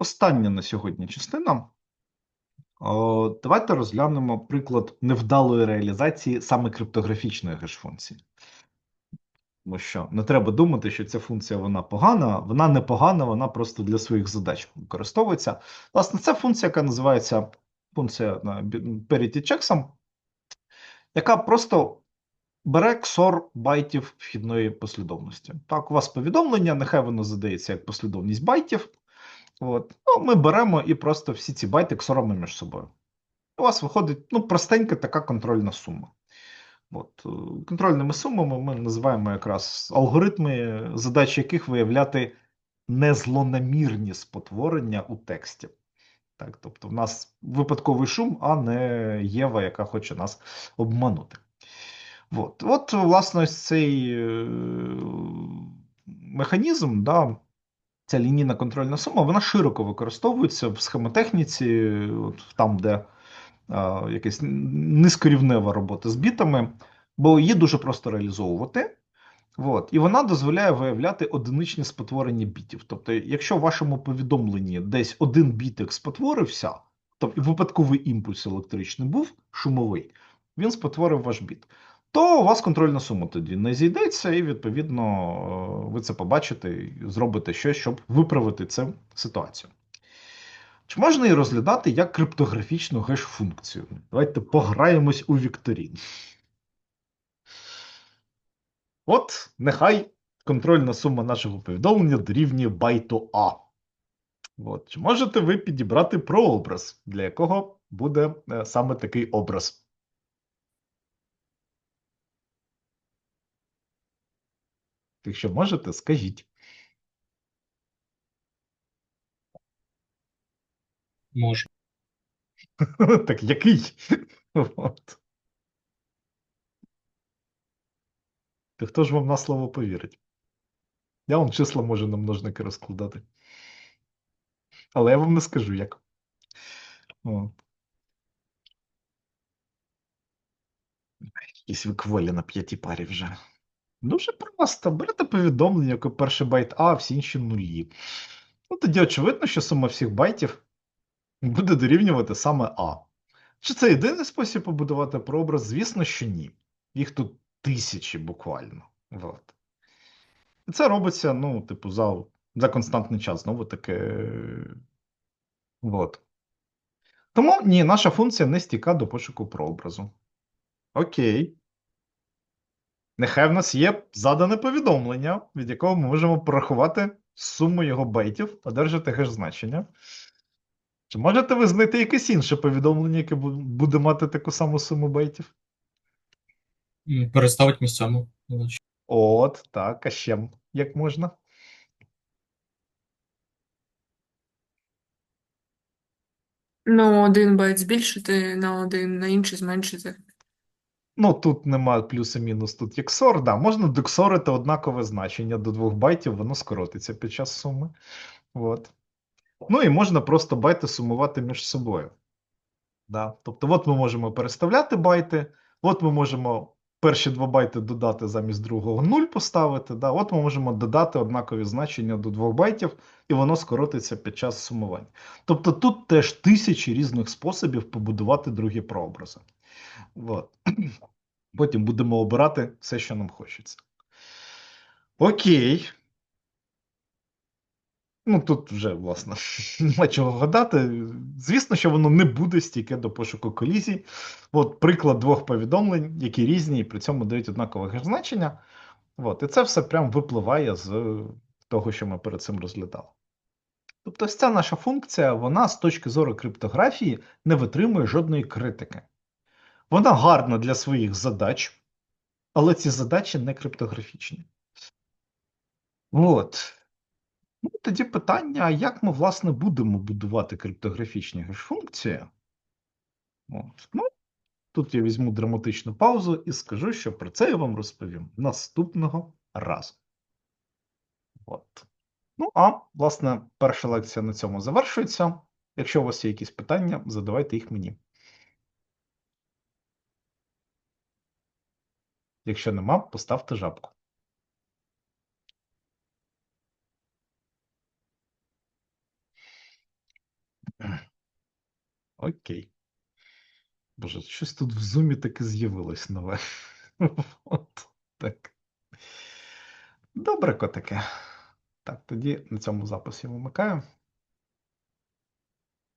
Остання на сьогодні частина. О, давайте розглянемо приклад невдалої реалізації саме криптографічної геш-функції. Тому що не треба думати, що ця функція вона погана, вона не погана, вона просто для своїх задач використовується. Власне, це функція, яка називається функція parity checksum, яка просто бере XOR байтів вхідної послідовності. Так, у вас повідомлення, нехай воно задається як послідовність байтів. От. Ну, ми беремо і просто всі ці байти ксоримо між собою. У вас виходить ну, простенька така контрольна сума. От. е, Контрольними сумами ми називаємо якраз алгоритми, задачі яких виявляти незлонамірні спотворення у тексті. Так, тобто, в нас випадковий шум, а не Єва, яка хоче нас обманути. От, От власне, цей е, механізм, да, ця лінійна контрольна сума, вона широко використовується в схемотехніці, от там, де а, якась низькорівнева робота з бітами, бо її дуже просто реалізовувати. От, і вона дозволяє виявляти одиничні спотворення бітів. Тобто, якщо в вашому повідомленні десь один бітик спотворився, тобто випадковий імпульс електричний був шумовий, він спотворив ваш біт то у вас контрольна сума тоді не зійдеться, і відповідно е, ви це побачите і зробите щось, щоб виправити цю ситуацію. Чи можна її розглядати як криптографічну геш-функцію? Давайте пограємось у Вікторін. От, нехай контрольна сума нашого повідомлення дорівнює байту А. От. Чи можете ви підібрати прообраз, для якого буде е, саме такий образ? Якщо можете, скажіть. Можу. Так який? От. Та хто ж вам на слово повірить? Я вам числа можу на множники розкладати. Але я вам не скажу як. От. Якісь ви кволі на п'ятій парі вже. Дуже просто. Берете повідомлення, яке перший байт А, а всі інші нулі. Ну, тоді очевидно, що сума всіх байтів буде дорівнювати саме А. Чи це єдиний спосіб побудувати прообраз? Звісно, що ні. Їх тут тисячі буквально. От. І це робиться, ну, типу, за, за константний час, знову таки. От. Тому ні, наша функція не стіка до пошуку прообразу. Окей. Нехай в нас є задане повідомлення, від якого ми можемо порахувати суму його бейтів, одержати геш-значення. Чи можете ви знайти якесь інше повідомлення, яке буде мати таку саму суму бейтів? М, Переставить місцями. От, так, а ще як можна? Ну, один байт збільшити на один, на інший зменшити. Ну, тут немає плюс і мінус, тут є XOR, да, можна доксорити однакове значення до двох байтів, воно скоротиться під час суми. От. Ну і можна просто байти сумувати між собою. Да. Тобто, от ми можемо переставляти байти, от ми можемо перші два байти додати замість другого 0 поставити. Да. От ми можемо додати однакові значення до двох байтів, і воно скоротиться під час сумувань. Тобто тут теж тисячі різних способів побудувати другі прообрази. От. Потім будемо обирати все, що нам хочеться. Окей. Ну, тут вже, власне, нема чого гадати. Звісно, що воно не буде стійке до пошуку колізій. От приклад двох повідомлень, які різні, і при цьому дають однакове значення. От, і це все прям випливає з того, що ми перед цим розглядали. Тобто, ось ця наша функція, вона з точки зору криптографії не витримує жодної критики. Вона гарна для своїх задач, але ці задачі не криптографічні. От. Ну, тоді питання, як ми, власне, будемо будувати криптографічні геш-функції? Ну, тут я візьму драматичну паузу і скажу, що про це я вам розповім наступного разу. От. Ну, а, власне, перша лекція на цьому завершується. Якщо у вас є якісь питання, задавайте їх мені. Якщо нема, поставте жабку. Окей. Боже, щось тут в зумі таке з'явилось нове. От так. Добре, котики. Так, тоді на цьому записі вимикаю.